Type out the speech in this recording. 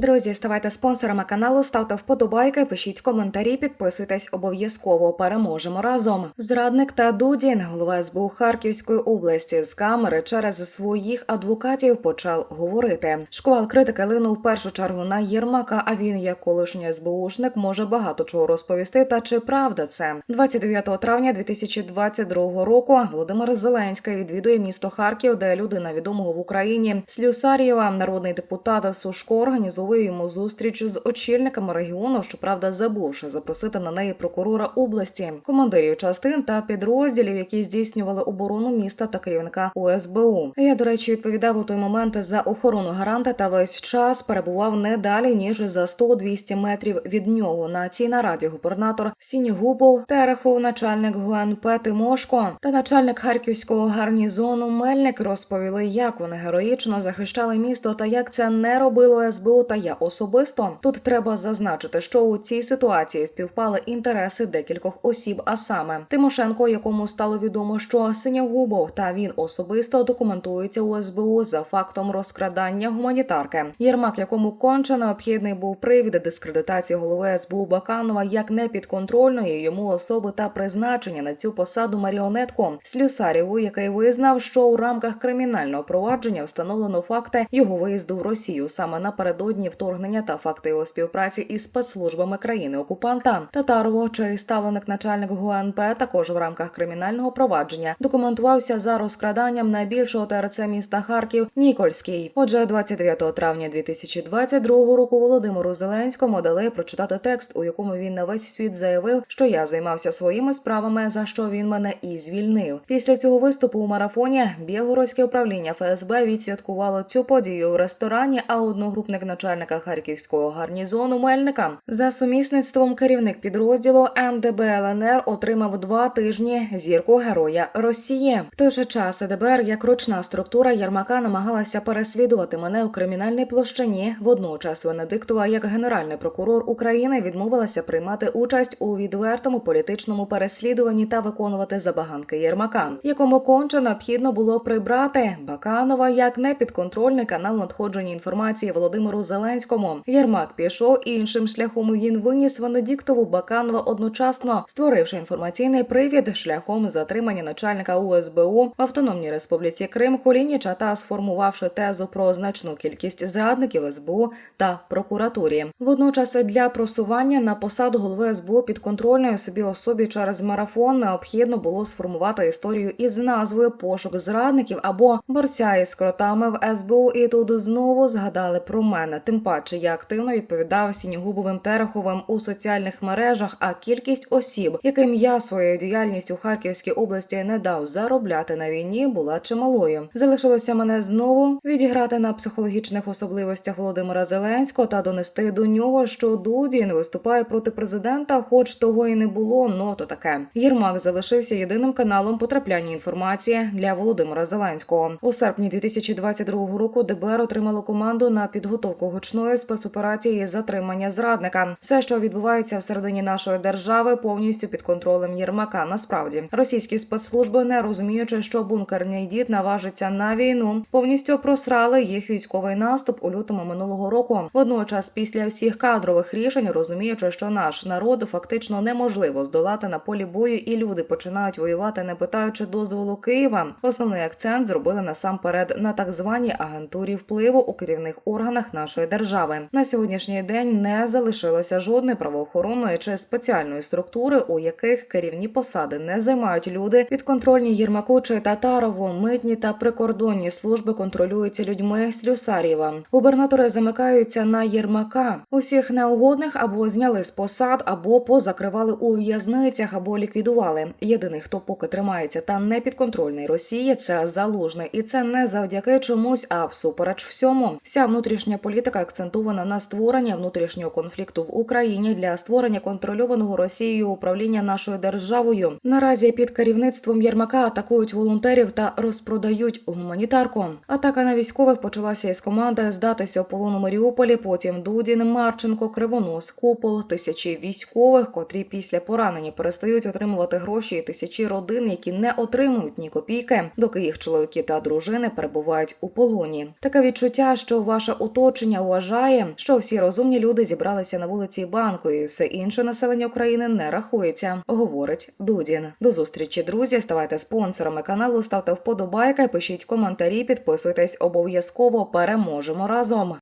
Друзі, ставайте спонсорами каналу, ставте вподобайки, пишіть коментарі, підписуйтесь обов'язково. Переможемо разом. Зрадник та Дудін, голова СБУ Харківської області, з камери через своїх адвокатів почав говорити. Шквал критики линув першу чергу на Єрмака. А він, як колишній СБУшник, може багато чого розповісти. Та чи правда це 29 травня 2022 року? Володимир Зеленський відвідує місто Харків, де людина відомого в Україні Слюсарєва, народний депутат Сушко, організовує йому зустріч з очільниками регіону, щоправда, забувши запросити на неї прокурора області, командирів частин та підрозділів, які здійснювали оборону міста та керівника УСБУ. Я, до речі, відповідав у той момент за охорону гаранта та весь час перебував не далі ніж за 100-200 метрів від нього. На цій нараді губернатор Сінігубов, Терехов, начальник ГУНП Тимошко та начальник харківського гарнізону Мельник розповіли, як вони героїчно захищали місто та як це не робило СБУ та я особисто. Тут треба зазначити, що у цій ситуації співпали інтереси декількох осіб, а саме Тимошенко, якому стало відомо, що Синягубов та він особисто документується у СБУ за фактом розкрадання гуманітарки. Єрмак, якому конче необхідний був привід дискредитації голови СБУ Баканова як непідконтрольної йому особи та призначення на цю посаду маріонетку Слюсарєву, який визнав, що у рамках кримінального провадження встановлено факти його виїзду в Росію саме напередодні вторгнення та факти його співпраці із спецслужбами країни окупанта. Татарово, чий ставленик начальник ГУНП, також в рамках кримінального провадження документувався за розкраданням найбільшого ТРЦ міста Харків Нікольський. Отже, 29 травня 2022 року Володимиру Зеленському дали прочитати текст, у якому він на весь світ заявив, що я займався своїми справами, за що він мене і звільнив. Після цього виступу у марафоні Білгородське управління ФСБ відсвяткувало цю подію в ресторані. А одногрупник начальника харківського гарнізону Мельника за сумісництвом керівник підрозділу МДБ ЛНР отримав два тижні зірку Героя Росії. В той же час ДБР як ручна структура Єрмака намагалася переслідувати мене у кримінальній площині. Водночас Венедиктова, як генеральний прокурор України, відмовилася приймати участь у відвертому політичному переслідуванні та виконувати забаганки Єрмака, якому конче необхідно було прибрати Баканова як непідконтрольний канал надходження інформації Володимиру Зеленському. Єрмак пішов іншим шляхом. Він виніс Венедіктову Баканова одночасно, створивши інформаційний привід шляхом затримання начальника УСБУ в Автономній Республіці Крим Колініча та сформувавши тезу про значну кількість зрадників СБУ та прокуратурі. Водночас для просування на посаду голови СБУ підконтрольної собі особі через марафон необхідно було сформувати історію із назвою Пошук зрадників або борця із кротами в СБУ. І тут знову згадали про мене. Тим паче я активно відповідав Сінігубовим Тереховим у соціальних мережах. А кількість осіб, яким я своєю діяльністю у Харківській області не дав заробляти на війні, була чималою. Залишилося мене знову відіграти на психологічних особливостях Володимира Зеленського та донести до нього, що Дудін виступає проти президента, хоч того і не було. но то таке. Єрмак залишився єдиним каналом потрапляння інформації для Володимира Зеленського у серпні 2022 року. ДБР отримало команду на підготовку гучної спецоперації затримання зрадника. Все, що відбувається всередині нашої держави, повністю під контролем Єрмака. Насправді російські спецслужби, не розуміючи, що бункерний дід наважиться на війну, повністю просрали їх військовий наступ у лютому минулого року. Водночас, після всіх кадрових рішень, розуміючи, що наш народ фактично неможливо здолати на полі бою, і люди починають воювати, не питаючи дозволу Києва. Основний акцент зробили насамперед на так званій агентурі впливу у керівних органах нашої держави. На сьогоднішній день не залишилося жодної правоохоронної чи спеціальної структури, у яких керівні посади не займають люди підконтрольні Єрмаку чи Татарову, митні та прикордонні служби контролюються людьми Слюсарєва. Губернатори замикаються на Єрмака. Усіх неугодних або зняли з посад, або позакривали у в'язницях, або ліквідували. Єдиний, хто поки тримається та не підконтрольний Росії, це залужний, і це не завдяки чомусь, а всупереч всьому. Вся внутрішня політика акцентована на створення внутрішнього конфлікту в Україні для створення контрольованого Росією управління нашою державою. Наразі під керівництвом Єрмака атакують волонтерів та розпродають гуманітарку. Атака на військових почалася із команди здатися у полон Маріуполі. Потім Дудін, Марченко, Кривонос, Купол, тисячі військових, котрі після поранення перестають отримувати гроші, і тисячі родин, які не отримують ні копійки, доки їх чоловіки та дружини перебувають у полоні. Таке відчуття, що ваше оточення у вважає, що всі розумні люди зібралися на вулиці банку, і все інше населення України не рахується, говорить Дудін. До зустрічі, друзі. Ставайте спонсорами каналу, ставте вподобайка, пишіть коментарі, підписуйтесь обов'язково. Переможемо разом.